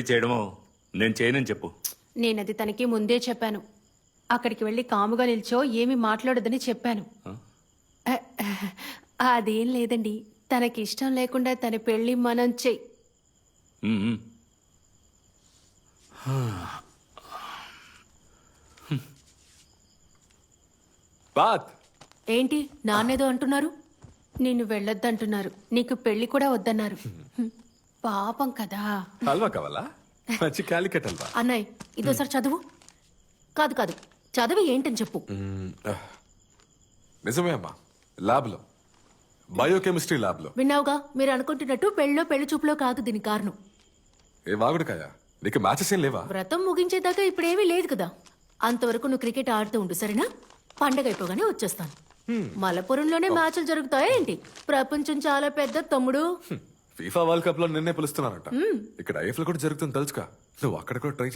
చేయడమో నేను చేయనని చెప్పు. నేనది తనకి ముందే చెప్పాను. అక్కడికి వెళ్ళి కాముగా నిల్చో ఏమి మాట్లాడొద్దని చెప్పాను. అదేం లేదండి. తనకి ఇష్టం లేకుండా తన పెళ్ళి మనం చెయ్యి ఉమ్, ఉమ్. బాత్. ఏంటి నాన్నేదో అంటున్నారు? నిన్ను వెళ్ళొద్దంటున్నారు. నీకు పెళ్ళి కూడా వద్దన్నారు. పాపం కదా. హల్వా కావాలా? మంచి క్యాలికట్ హల్వా అన్నయ్య ఇదోసారి చదువు. కాదు కాదు. చదువు ఏంటని చెప్పు. నిజమే అమ్మా. ల్యాబ్లో బయోకెమిస్ట్రీ ల్యాబ్లో విన్నావుగా? మీరు అనుకుంటున్నట్టు పెళ్ళో పెళ్ళి చూపులో కాదు దీని కారణం. ఏ వాగుడుకాయ? నీకు మ్యాచెస్ ఏం లేవా? వ్రతం ముగించేదాకా ఇప్పుడేమీ లేదు కదా. అంతవరకు నువ్వు క్రికెట్ ఆడుతూ ఉండు సరేనా? పండగ అయిపోగానే వచ్చేస్తాను. మలపురంలోనే మ్యాచ్లు జరుగుతాయా ఏంటి? ప్రపంచం చాలా పెద్ద తమ్ముడు. ఫీఫా వరల్డ్ కప్లో నిన్నే పిలుస్తున్నారంట. ఇక్కడ ఐఎఫ్ఎల్ కూడా జరుగుతుంది తెలుసుకా నువ్వు అక్కడ కూడా ట్రై